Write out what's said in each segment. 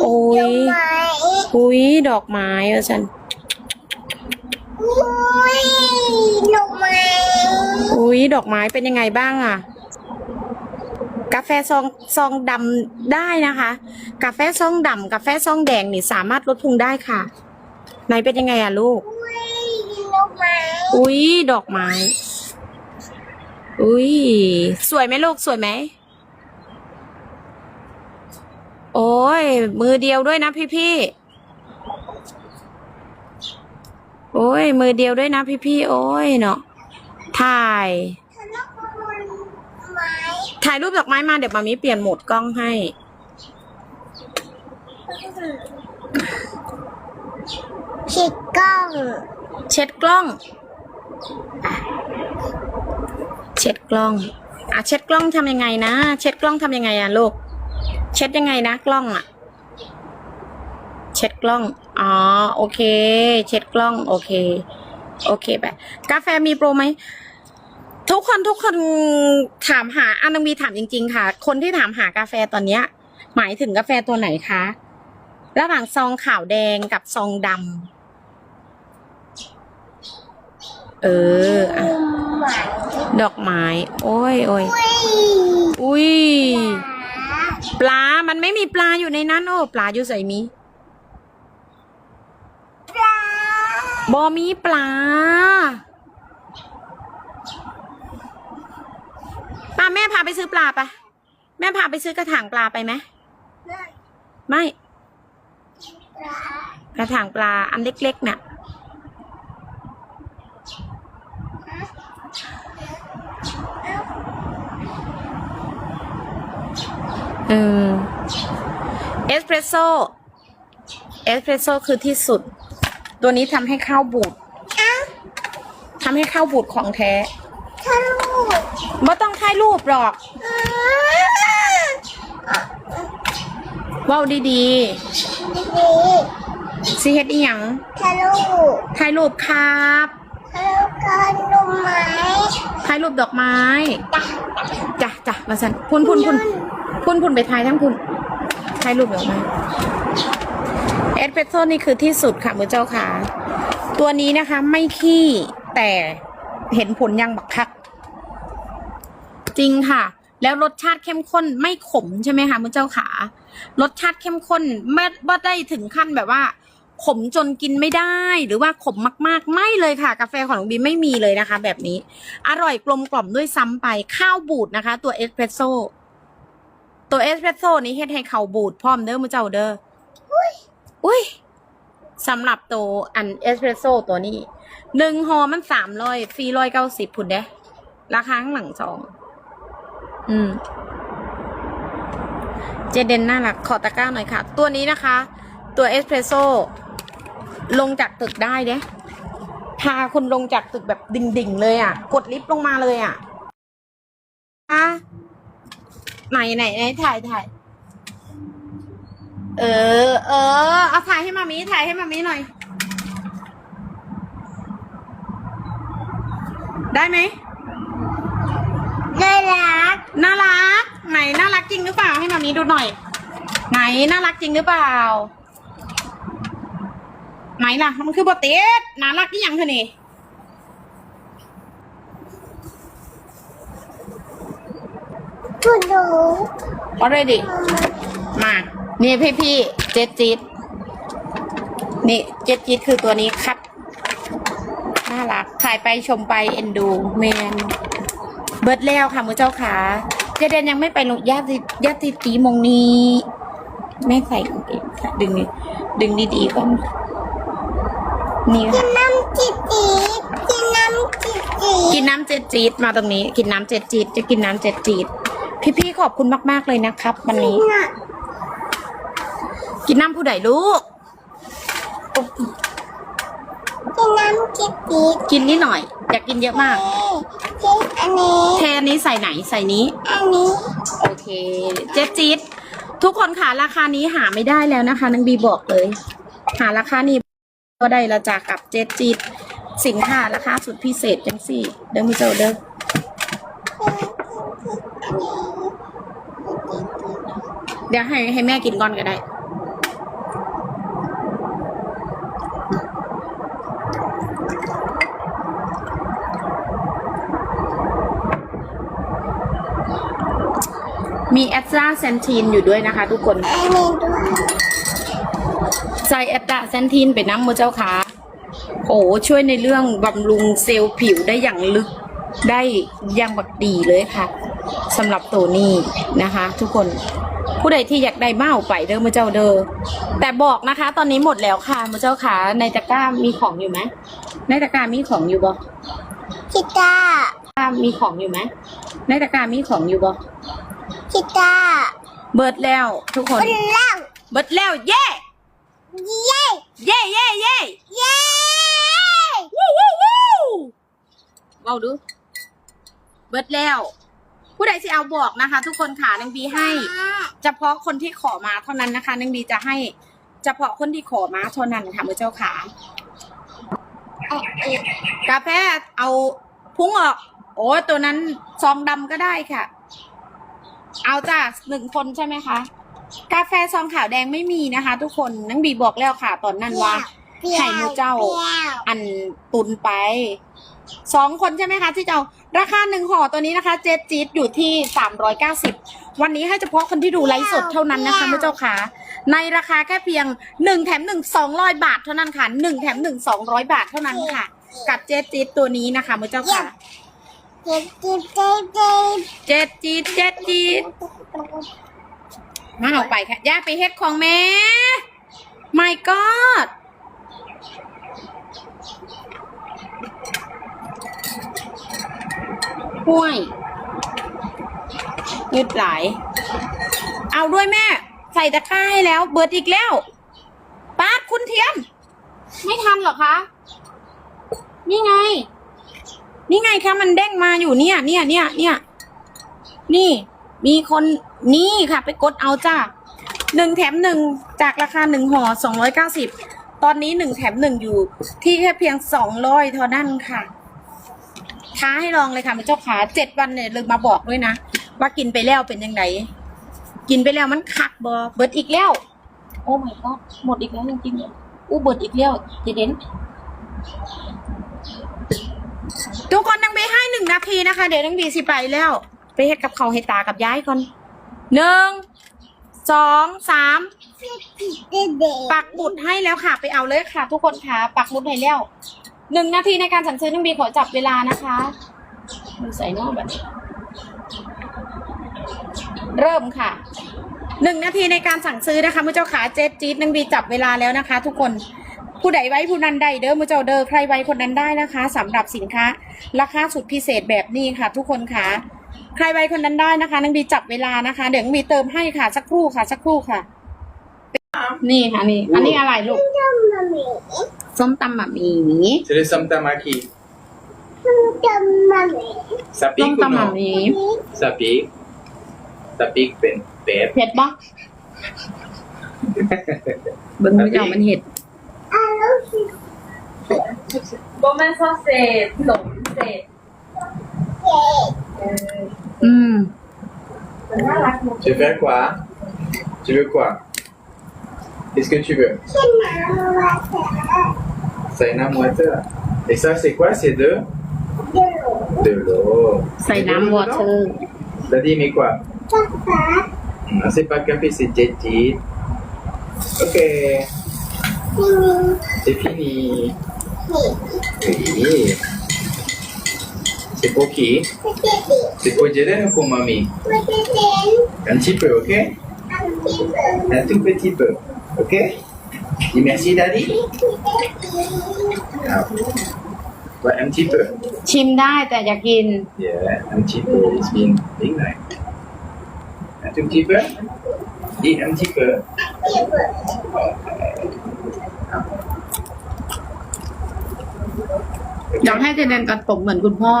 โอ้ยดอกไม้อุ้ยดอกไม้ว่าฉันอุ้ยดอกไม้อุ้ยดอกไม้เป็นยังไงบ้างอะกาแฟซองซองดำได้นะคะ กาแฟซองดำกาแฟซองแดงนี่สามารถลดพุงได้ค่ะไหนเป็นยังไงอะลูกอุ้ยดอกไม้อุ้ยดอกไม้อุ้ยสวยไหมลูกสวยไหม โอ้ย มือเดียวด้วยนะพี่พี่ๆโอ้ย มือเดียวด้วยนะพี่พี่ๆโอ้ยเนาะถ่ายฉันต้องขโมยไม้ถ่ายรูปดอกไม้มาเดี๋ยวมามีเปลี่ยนโหมดกล้องให้ฉีดกล้อง เช็ดกล้องอะเช็ดกล้อง อะเช็ดกล้องทำยังไงนะ เช็ดกล้องทำยังไงอะลูก เช็ดยังไงนะกล้องอะเช็ดกล้อง อ๋อ โอเค เช็ดกล้อง โอเค โอเคไปกาแฟมีโปรไหมทุกคนทุกคนถามหาอันนึงมีถามจริง ๆ ค่ะ คนที่ถามหากาแฟตอนเนี้ย หมายถึงกาแฟตัวไหนคะระหว่างซองขาวแดงกับซองดำเอออะหมาดอกไม้ โอ้ยโอ้ยอุ้ยอุ้ย ปลา มันไม่มีปลาอยู่ในนั้น โอ้ ปลาอยู่ใส่มีปลาบอมีปลาป้าแม่พาไปซื้อปลาปะแม่พาไปซื้อกระถางปลาไปไหมไม่ กระถางปลาอันเล็กๆเนี่ย เออเอสเพรสโซ่เอสเพรสโซ่คือที่สุด ตัวนี้ทำให้ข้าวบูดทำให้ข้าวบูดของแท้ถ้าลูกไม่ต้องถ่ายรูปหรอกว้าดีดีๆสิเฮ็ดอีหยังถ้าลูกถ่ายรูปครับถ้าลูกกันดูไหมถ่ายรูปดอกไม้จ้ะจ้ะมาสันพุ่นพุ่นพุ่น พุ่นพุ่นไปถ่ายทั้งพุ่นถ่ายรูปดอกม้เอสเปรสโซ่นี่คือที่สุดค่ะมือเจ้าค่ะ ตัวนี้นะคะไม่ขี้แต่เห็นผลยังบักคัก จริงค่ะ แล้วรสชาติเข้มข้นไม่ขมใช่ไหมคะมือเจ้าขารสชาติเข้มข้นไม่บ่ได้ถึงขั้นแบบว่า ขมจนกินไม่ได้หรือว่าขมมากๆ ไม่เลยค่ะ กาแฟของน้องบีไม่มีเลยนะคะ แบบนี้ อร่อยกลมกล่อมด้วยซ้ำไปข้าวบูดนะคะ ตัวเอสเพรสโซ่ ตัวเอสเพรสโซ่นี้เฮ็ดให้เขาบูดพร้อมเด้อมือเจ้าเด้ออุ้ยสำหรับตัวอันเอสเพรสโซ่ตัวนี้หนึ่งห่อมันสามร้อยฟรีร้อยเก้าสิบพุ่นเด้ราคาข้างหลังสอง อืม เจเดนน่ารัก ขอตะกร้าหน่อยค่ะ ตัวนี้นะคะ ตัวเอสเพรสโซ่ลงจากตึกได้เด้พาคุณลงจากตึกแบบดิ่งๆเลยอะ กดลิฟต์ลงมาเลยอะอะ ไหนไหนไหนถ่ายถ่ายเออ เออ เอาถ่ายให้มามีถ่ายให้มามีหน่อย ได้ไหมน่ารัก น่ารัก ไหนน่ารักจริงหรือเปล่าให้มามีดูหน่อย ไหนน่ารักจริงหรือเปล่า ไหนล่ะ มันคือบทเต๊ดน่ารักที่ยังเธอนี่ คุณหนู already มา นี่พี่พี่ๆเจ็ดจีดนี่เจ็ดจีดคือตัวนี้คัดน่ารักถ่ายไปชมไปเอ็นดูแมน เบิร์ดแล้วค่ะมือเจ้าขาเจเดนยังไม่ไปลงญาติญาติตีมงนี้แม่ใส่กางเกงค่ะดึงนี่ดึงดีๆก่อนนี่กิค่ะนน้ำจิตจีดกินน้ำจิตจีดกินน้ำเจ็ดจีดมาตรงนี้ กินน้ำเจ็ดจีดจะกินน้ำเจ็ดจีด พี่ๆขอบคุณมาก ๆ เลยนะครับ วันนี้น่ะกินน้ำผู้ใดลูก กินน้ำจิตจีดกินนิดหน่อย อยากกินเยอะมากเอ๊ะเจ๊อันนี้เทอันนี้ใส่ไหนใส่นี้ อันนี้ โอเค เจ็ดจีดทุกคนค่ะราคานี้หาไม่ได้แล้วนะคะนังบีบอกเลย หาราคานี้ก็ได้ละจากกับเจ็ดจีดสินค้าราคาสุดพิเศษจังสี่ เด้อมิเจ้าเด้อ เดี๋ยวให้ให้แม่กินก่อนก็ได้มีแอตซาเซนทีนอยู่ด้วยนะคะ ทุกคนใส่แอตซาเซนทีนไปน้ำมือเจ้าขาโอ้ช่วยในเรื่องบำรุงเซลล์ผิวได้อย่างลึกได้อย่างบักดีเลยค่ะสำหรับตัวนี้นะคะ ทุกคน ผู้ใดที่อยากได้เมาไปเด้อมือเจ้าเด้อแต่บอกนะคะ ตอนนี้หมดแล้วค่ะมือเจ้าค่ะในตะกร้ามีของอยู่ไหมในตะกร้ามีของอยู่บ่กีตาร์ตะกร้ามีของอยู่ไหมในตะกร้ามีของอยู่บ่กีตาร์เบิดแล้วทุกคนเป็นเล่าเบิดแล้วเย่เย้เย่เย่เย่เย้วู้วู้วู้เว้าดู เบิดแล้ว ผู้ใดที่เอาบอกนะคะ ทุกคนค่ะนางบีให้ เฉพาะคนที่ขอมาเท่านั้นนะคะนางบีจะให้เฉพาะคนที่ขอมาเท่านั้นค่ะมือเจ้าขาเอ๊ะเอ๊ะกาแฟเอาพุงออก โอ้ตัวนั้นซองดำก็ได้ค่ะ เอาจ้ะหนึ่งคนใช่ไหมคะ กาแฟซองขาวแดงไม่มีนะคะ ทุกคนนังบีบอกแล้วค่ะ ตอนนั้นว่าไข่หมูเจ้าปรี้ยวอันตุนไป สองคนใช่ไหมคะ ที่จะเอา ราคาหนึ่งห่อตัวนี้นะคะ เจ็ดจี๊ดอยู่ที่สามร้อยเก้าสิบวันนี้ให้เฉพาะคนที่ดูไลฟ์สดเท่านั้นนะคะไม่เจ้าค่ะ ในราคาแค่เพียงหนึ่งแถมหนึ่งสองร้อยบาทเท่านั้นค่ะหนึ่งแถมหนึ่งสองร้อยบาทเท่านั้นค่ะ กับเจ็ดจี๊ดตัวนี้นะคะมือเจ้าค่ะ เจ็บเจ็บเจ็บเจ็บเจ็ดจี๊ดเจ็ดจี๊ดมาเอาไปค่ะย่าไปเฮ็ดของแม่ไม่กอด ห้วย ยืดหลาย เอาด้วยแม่ ใส่ตะกร้าให้แล้ว เบิดอีกแล้วป้าดคุณเทียม ไม่ทันเหรอคะ นี่ไง นี่ไงคะมันเด้งมาอยู่เนี่ย เนี่ยเนี่ยเนี่ย นี่ มีคนนี่ค่ะ ไปกดเอาจ้าหนึ่งแถมหนึ่งจากราคาหนึ่งห่อสองร้อยเก้าสิบตอนนี้หนึ่งแถมหนึ่งอยู่ที่แค่เพียงสองร้อยเท่านั้นค่ะ ท้าให้ลองเลยค่ะมันเจ้าขาเจ็ดวันเนี่ยลืมมาบอกด้วยนะ ว่ากินไปแล้วเป็นยังไงกินไปแล้วมันคักบอเบิดอีกแล้ว โอ้ my god หมดอีกแล้วจริงๆอู้เบิดอีกแล้วเจเดนทุกคนนังบีให้หนึ่งนาทีนะคะ เดี๋ยวนังบีสิไปแล้ว ไปเฮ็ดกับเขาวให้ตากับย้ายก่อนหนึ่งสองสามเด็กเด็กปักหมุดให้แล้วค่ะ ไปเอาเลยค่ะ ทุกคนค่ะ ปักหมุดให้แล้ว หนึ่งนาทีในการสั่งซื้อนังบีขอจับเวลานะคะดูใส่นอกแบบเริ่มค่ะหนึ่งนาทีในการสั่งซื้อนะคะมือเจ้าขาเจ็ดจี๊ดนังบีจับเวลาแล้วนะคะ ทุกคนผู้ใดไว้ผู้นั้นได้เด้อมือเจ้าเด้อใครไว้คนนั้นได้นะคะสำหรับสินค้า ราคาสุดพิเศษแบบนี้ค่ะ ทุกคนค่ะ ใครไว้คนนั้นได้นะคะนังบีจับเวลานะคะ เดี๋ยวนังบีเติมให้ค่ะสักครู่ค่ะ สักครู่ค่ะ นี่ค่ะนี่ อันนี้อะไรลูก ต้มมามีส้มตำหมี่หมี C'est le samtamaki. ต้มมามี Ça ส้ม pique ou ตำห non มี่ Ça pique. Ça pique, ben, ben. เผ็ดปะเบิ้งไม่เอามันเห็ดอ้าวแล้วสิบ่แม่นซอสเศษสมเศษเด็กอืม มันน่ารักหมด Tu veux faire quoi Tu veux quoi Qu'est-ce que tu veux ฉันน้ำว่าเธอ C'est un moiteur. Et ça, c'est quoi C'est de เดือด De l'eau. ใส่น้ำวอเตอร์ T'as dit, mais quoi ช็อกโกแลต Non, c'est pas café, c'est jet jet. Ok, ที่นี่ c'est fini. นี่ Oui. C'est pour qui ไม่ใช่เด็ก C'est pour Jelen ou pour mamie ไม่ใช่เด็ก Un petit peu, ok อันที่เปิด Un tout petit peu. Ok Dis merci, Daddy. Ah. Ouais, un petit peu. ชิมได้แต่อยากกิน Yeah, un petit peu. It's been big night. Un tout petit peu Dis un petit peu. ที่เปิดอยากให้เจเดนตัดผมเหมือนคุณพ่อ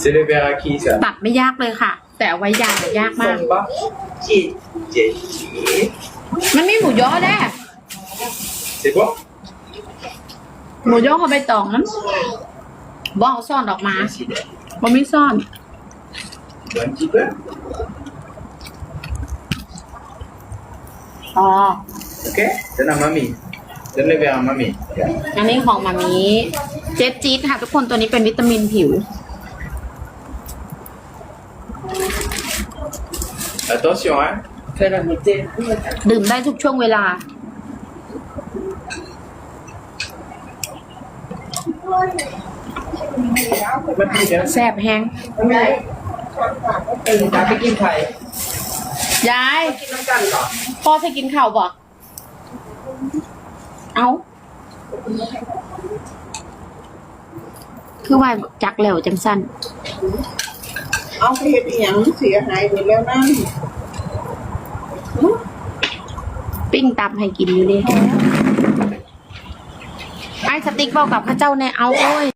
C'est le verre à qui, ça ตัดไม่ยากเลยค่ะ แต่เอาไว้ยาวยากมาก Samba. Jet, jet, jet. มันมีหมูย่อแด้ C'est bon หมูย่อเขาไปตองนั้นบเอาซ่อนออกมา Merci, Daddy. บ่ไม่ซ่อน Un petit peu อ๋อ Ok Donne à mamie. Donne le verre à mamie. Yeah. อันนี้ของมามีเจ็ดจี๊ดค่ะ ทุกคนตัวนี้เป็นวิตามินผิว Attention, hein. ดื่มได้ทุกช่วงเวลาแซ่บแห้งไปกินไข่ยาย กินน้ำกันก่อนพ่อจะกินข้าวบ่เอาคือว่าจักแล้วจังสั้นเอาไปเห็ดอีหยังเสียหายไปแล้วนั่น ปิ้งตำให้กินอยู่ดิไอ้สติ๊กบอกกับข้าเจ้าในเอาโอ้ย